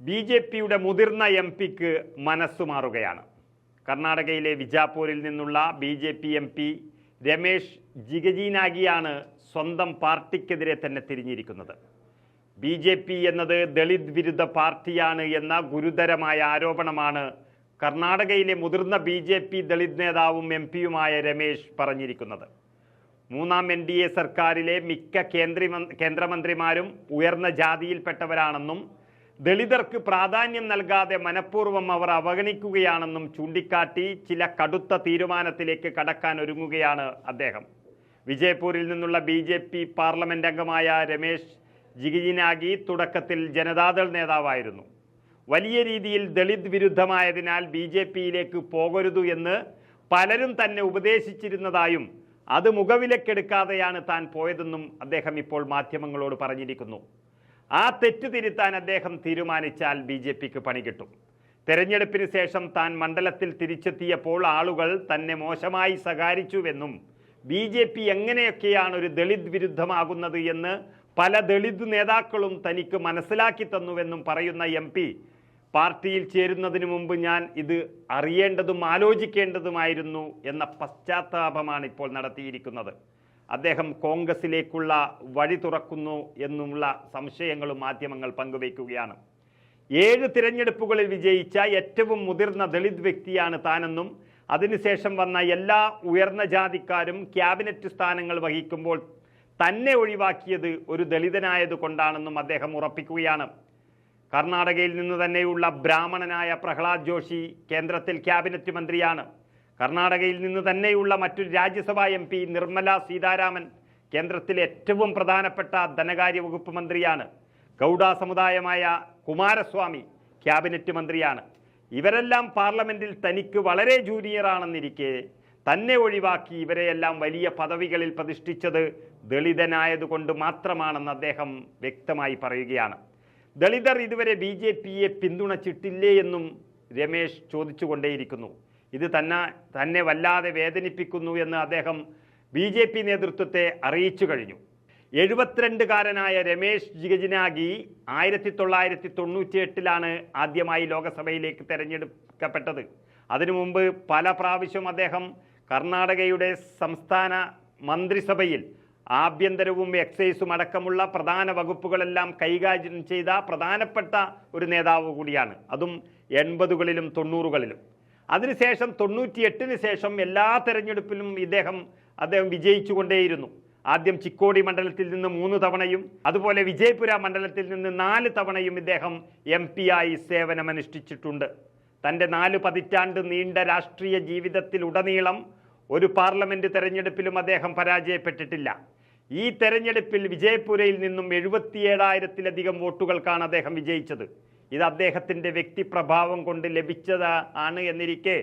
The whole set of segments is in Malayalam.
ബി ജെ പിയുടെ മുതിർന്ന എം പിക്ക് മനസ്സുമാറുകയാണ് കർണാടകയിലെ വിജാപൂരിൽ നിന്നുള്ള B J P M P Ramesh ജിഗജീനാഗിയാണ് സ്വന്തം പാർട്ടിക്കെതിരെ തന്നെ തിരിഞ്ഞിരിക്കുന്നത്. ബി ജെ പി എന്നത് ദളിത് വിരുദ്ധ പാർട്ടിയാണ് എന്ന ഗുരുതരമായ ആരോപണമാണ് കർണാടകയിലെ മുതിർന്ന ബി ജെ പി ദളിത് നേതാവും എം പിയുമായ രമേശ് പറഞ്ഞിരിക്കുന്നത്. മൂന്നാം എൻ ഡി എ സർക്കാരിലെ മിക്ക കേന്ദ്ര കേന്ദ്രമന്ത്രിമാരും ഉയർന്ന ജാതിയിൽപ്പെട്ടവരാണെന്നും ദളിതർക്ക് പ്രാധാന്യം നൽകാതെ മനഃപൂർവം അവർ അവഗണിക്കുകയാണെന്നും ചൂണ്ടിക്കാട്ടി ചില കടുത്ത തീരുമാനത്തിലേക്ക് കടക്കാൻ ഒരുങ്ങുകയാണ് അദ്ദേഹം. വിജയ്പൂരിൽ നിന്നുള്ള ബി ജെ പി പാർലമെന്റ് അംഗമായ രമേശ് ജിഗിജിനാഗി തുടക്കത്തിൽ ജനതാദൾ നേതാവായിരുന്നു. വലിയ രീതിയിൽ ദളിത് വിരുദ്ധമായതിനാൽ ബി ജെ പിയിലേക്ക് പോകരുതു എന്ന് പലരും തന്നെ ഉപദേശിച്ചിരുന്നതായും അത് മുഖവിലക്കെടുക്കാതെയാണ് താൻ പോയതെന്നും അദ്ദേഹം ഇപ്പോൾ മാധ്യമങ്ങളോട് പറഞ്ഞിരിക്കുന്നു. ആ തെറ്റ് തിരുത്താൻ അദ്ദേഹം തീരുമാനിച്ചാൽ ബി ജെ പിക്ക് പണി കിട്ടും. തെരഞ്ഞെടുപ്പിന് ശേഷം താൻ മണ്ഡലത്തിൽ തിരിച്ചെത്തിയപ്പോൾ ആളുകൾ തന്നെ മോശമായി സഹാരിച്ചുവെന്നും ബി ജെ പി എങ്ങനെയൊക്കെയാണ് ഒരു ദളിത് വിരുദ്ധമാകുന്നത് എന്ന് പല ദളിത് നേതാക്കളും തനിക്ക് മനസ്സിലാക്കി തന്നുവെന്നും പറയുന്ന എം പി. പാർട്ടിയിൽ ചേരുന്നതിന് മുമ്പ് ഞാൻ ഇത് അറിയേണ്ടതും ആലോചിക്കേണ്ടതുമായിരുന്നു എന്ന പശ്ചാത്താപമാണ് ഇപ്പോൾ നടത്തിയിരിക്കുന്നത്. അദ്ദേഹം കോൺഗ്രസിലേക്കുള്ള വഴി തുറക്കുന്നു എന്നുള്ള സംശയങ്ങളും മാധ്യമങ്ങൾ പങ്കുവയ്ക്കുകയാണ്. ഏഴ് തിരഞ്ഞെടുപ്പുകളിൽ വിജയിച്ച ഏറ്റവും മുതിർന്ന ദളിത് വ്യക്തിയാണ് താനെന്നും അതിനുശേഷം വന്ന എല്ലാ ഉയർന്ന ജാതിക്കാരും ക്യാബിനറ്റ് സ്ഥാനങ്ങൾ വഹിക്കുമ്പോൾ തന്നെ ഒഴിവാക്കിയത് ഒരു ദളിതനായത് കൊണ്ടാണെന്നും അദ്ദേഹം ഉറപ്പിക്കുകയാണ്. കർണാടകയിൽ നിന്ന് തന്നെയുള്ള ബ്രാഹ്മണനായ പ്രഹ്ലാദ് ജോഷി കേന്ദ്രത്തിൽ ക്യാബിനറ്റ് മന്ത്രിയാണ്. കർണാടകയിൽ നിന്ന് തന്നെയുള്ള മറ്റൊരു രാജ്യസഭാ എം പി നിർമ്മല സീതാരാമൻ കേന്ദ്രത്തിലെ ഏറ്റവും പ്രധാനപ്പെട്ട ധനകാര്യ വകുപ്പ് മന്ത്രിയാണ്. ഗൗഡ സമുദായമായ കുമാരസ്വാമി ക്യാബിനറ്റ് മന്ത്രിയാണ്. ഇവരെല്ലാം പാർലമെന്റിൽ തനിക്ക് വളരെ ജൂനിയറാണെന്നിരിക്കെ തന്നെ ഒഴിവാക്കി ഇവരെയെല്ലാം വലിയ പദവികളിൽ പ്രതിഷ്ഠിച്ചത് ദളിതനായതുകൊണ്ട് മാത്രമാണെന്ന് അദ്ദേഹം വ്യക്തമായി പറയുകയാണ്. ദളിതർ ഇതുവരെ ബി ജെ പിയെ പിന്തുണച്ചിട്ടില്ലേ എന്നും രമേശ് ചോദിച്ചുകൊണ്ടേയിരിക്കുന്നു. ഇത് തന്നെ തന്നെ വല്ലാതെ വേദനിപ്പിക്കുന്നു എന്ന് അദ്ദേഹം ബി ജെ പി നേതൃത്വത്തെ അറിയിച്ചു കഴിഞ്ഞു. എഴുപത്തിരണ്ടുകാരനായ രമേശ് ജിഗജിനാഗി ആയിരത്തി തൊള്ളായിരത്തി തൊണ്ണൂറ്റി എട്ടിലാണ് ആദ്യമായി ലോകസഭയിലേക്ക് തിരഞ്ഞെടുക്കപ്പെട്ടത്. അതിനു മുമ്പ് പല പ്രാവശ്യം അദ്ദേഹം കർണാടകയുടെ സംസ്ഥാന മന്ത്രിസഭയിൽ ആഭ്യന്തരവും എക്സൈസും അടക്കമുള്ള പ്രധാന വകുപ്പുകളെല്ലാം കൈകാര്യം ചെയ്ത പ്രധാനപ്പെട്ട ഒരു നേതാവ് കൂടിയാണ്. അതും എൺപതുകളിലും തൊണ്ണൂറുകളിലും. അതിനുശേഷം തൊണ്ണൂറ്റിയെട്ടിന് ശേഷം എല്ലാ തെരഞ്ഞെടുപ്പിലും ഇദ്ദേഹം അദ്ദേഹം വിജയിച്ചുകൊണ്ടേയിരുന്നു. ആദ്യം ചിക്കോടി മണ്ഡലത്തിൽ നിന്ന് മൂന്ന് തവണയും അതുപോലെ വിജയപുര മണ്ഡലത്തിൽ നിന്ന് നാല് തവണയും ഇദ്ദേഹം എം പി ആയി സേവനമനുഷ്ഠിച്ചിട്ടുണ്ട്. തന്റെ നാല് പതിറ്റാണ്ട് നീണ്ട രാഷ്ട്രീയ ജീവിതത്തിലുടനീളം ഒരു പാർലമെന്റ് തെരഞ്ഞെടുപ്പിലും അദ്ദേഹം പരാജയപ്പെട്ടിട്ടില്ല. ഈ തെരഞ്ഞെടുപ്പിൽ വിജയപുരയിൽ നിന്നും എഴുപത്തിയേഴായിരത്തിലധികം വോട്ടുകൾക്കാണ് അദ്ദേഹം വിജയിച്ചത്. ഇത് അദ്ദേഹത്തിന്റെ വ്യക്തിപ്രഭാവം കൊണ്ട് ലഭിച്ചത് ആണ് എന്നിരിക്കെ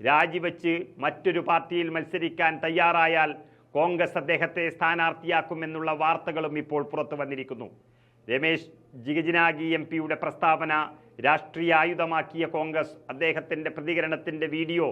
രാജിവെച്ച് മറ്റൊരു പാർട്ടിയിൽ മത്സരിക്കാൻ തയ്യാറായാൽ കോൺഗ്രസ് അദ്ദേഹത്തെ സ്ഥാനാർത്ഥിയാക്കുമെന്നുള്ള വാർത്തകളും ഇപ്പോൾ പുറത്തു വന്നിരിക്കുന്നു. രമേശ് ജിഗജിനാഗി എം പിയുടെ പ്രസ്താവന രാഷ്ട്രീയ ആയുധമാക്കിയ കോൺഗ്രസ് അദ്ദേഹത്തിന്റെ പ്രതികരണത്തിന്റെ വീഡിയോ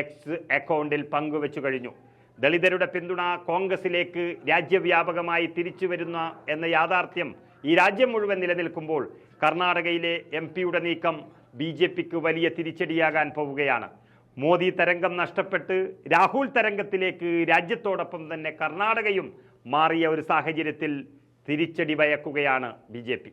എക്സ് അക്കൗണ്ടിൽ പങ്കുവച്ചു കഴിഞ്ഞു. ദളിതരുടെ പിന്തുണ കോൺഗ്രസിലേക്ക് രാജ്യവ്യാപകമായി തിരിച്ചു വരുന്ന എന്ന യാഥാർത്ഥ്യം ഈ രാജ്യം മുഴുവൻ നിലനിൽക്കുമ്പോൾ കർണാടകയിലെ എം പിയുടെ നീക്കം ബി ജെ പിക്ക് വലിയ തിരിച്ചടിയാകാൻ പോവുകയാണ്. മോദി തരംഗം നഷ്ടപ്പെട്ട് രാഹുൽ തരംഗത്തിലേക്ക് രാജ്യത്തോടൊപ്പം തന്നെ കർണാടകയും മാറിയ ഒരു സാഹചര്യത്തിൽ തിരിച്ചടി വയക്കുകയാണ് ബി